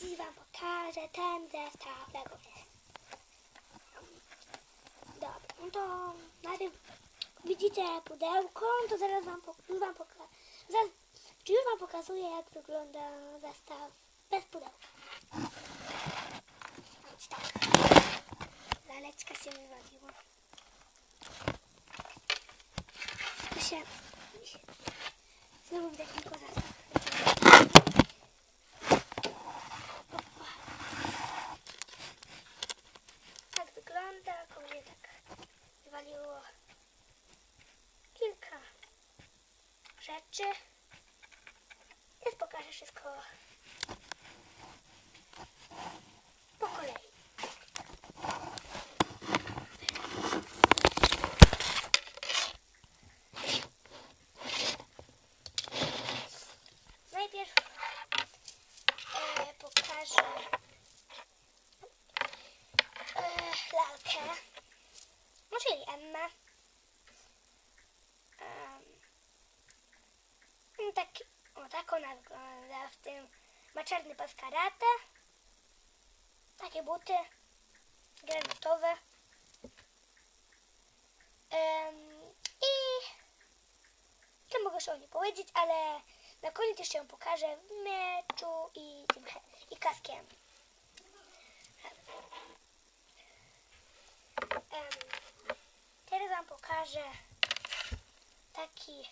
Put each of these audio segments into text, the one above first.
Dziś Wam pokażę ten zestaw Lego. Dobra, no to najpierw widzicie pudełko, no to zaraz Wam, wam pokażę. Czy już Wam pokazuję, jak wygląda zestaw bez pudełka. Więc tak. Laleczka się wywaliła. Się... się znowu widać tylko zestaw. Opa. Tak wygląda, komuś tak wywaliło kilka rzeczy. Więc pokażę wszystko po kolei. Najpierw e, pokażę e, lalkę, no czyli Emma. No tak, o tak ona wygląda w tym. Ma czarny pas karate, takie buty granatowe. Em, I to mogę jeszcze o niej powiedzieć, ale na koniec jeszcze ją pokażę w meczu i tym i kaskiem. Em, teraz wam pokażę taki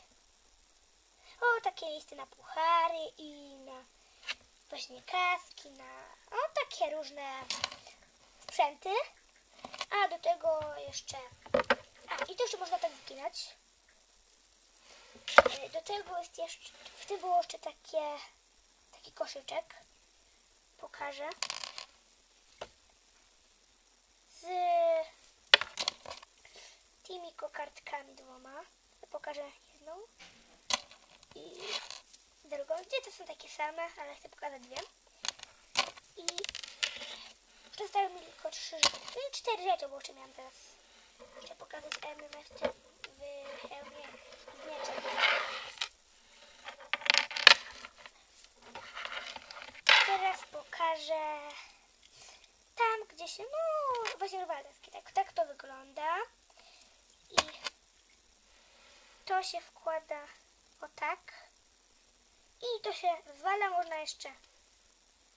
o takie listy na puchary i na właśnie kaski, na o takie różne sprzęty. A do tego jeszcze a i to jeszcze można tak wyginać. E, Do tego jest jeszcze, w tym było jeszcze takie, taki koszyczek. Pokażę. Z tymi kokardkami dwoma. Pokażę jedną i drugą. Gdzie to są takie same, ale chcę pokazać dwie. I zostały mi tylko trzy rzeczy. No i cztery rzeczy, bo jeszcze miałam teraz jeszcze pokazać MMF w hełmie mieczem. Teraz pokażę tam, gdzie się, no właśnie Waldeski, tak, tak to wygląda. I to się wkłada o tak. I to się zwala, można jeszcze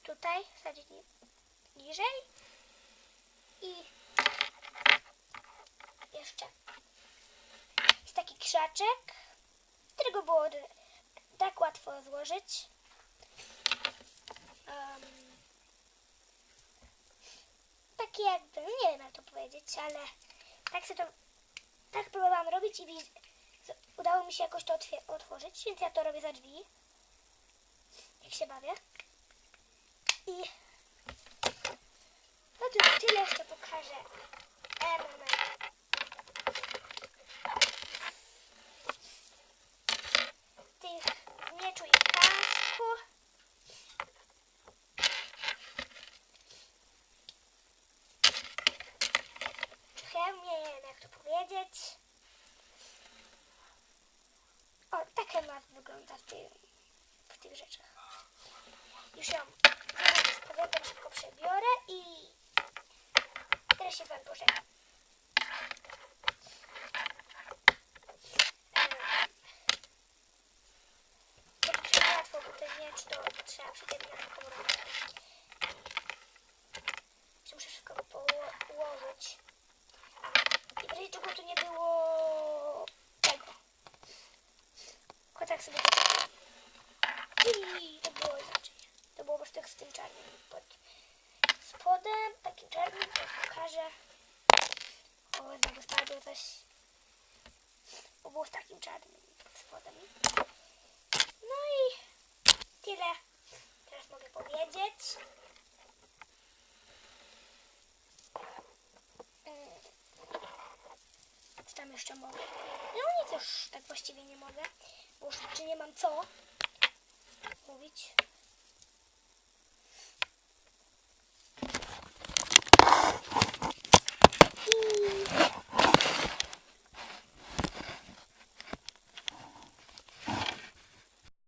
tutaj wsadzić ni- niżej. I jeszcze jest taki krzaczek, którego było tak łatwo złożyć. Em, taki jakby, no nie wiem jak to powiedzieć, ale tak sobie to, tak próbowałam robić i z- udało mi się jakoś to otworzyć, więc ja to robię za drzwi. Jak się bawię. I no to tyle jeszcze pokażę. Tych i w kasku. Czy nie wiem jak to powiedzieć. O, tak Emma wygląda w, tym, w tych rzeczach. Już ją z powrotem szybko przebiorę i teraz się wam pożegnam. Żeby to łatwo, bo ten miecz to trzeba przecież na taką robotę. Czy muszę wszystko poło- ułożyć. A, i w razie czego tu nie było tego. Tylko tak sobie i to było inaczej. To było po prostu jak z tym czarnym pod spodem, takim czarnym, to pokażę. O, znowu spadło coś. Bo było z takim czarnym pod spodem. No i tyle. Teraz mogę powiedzieć. Mm. Co tam jeszcze mogę? No nic już tak właściwie nie mogę, czy nie mam co mówić.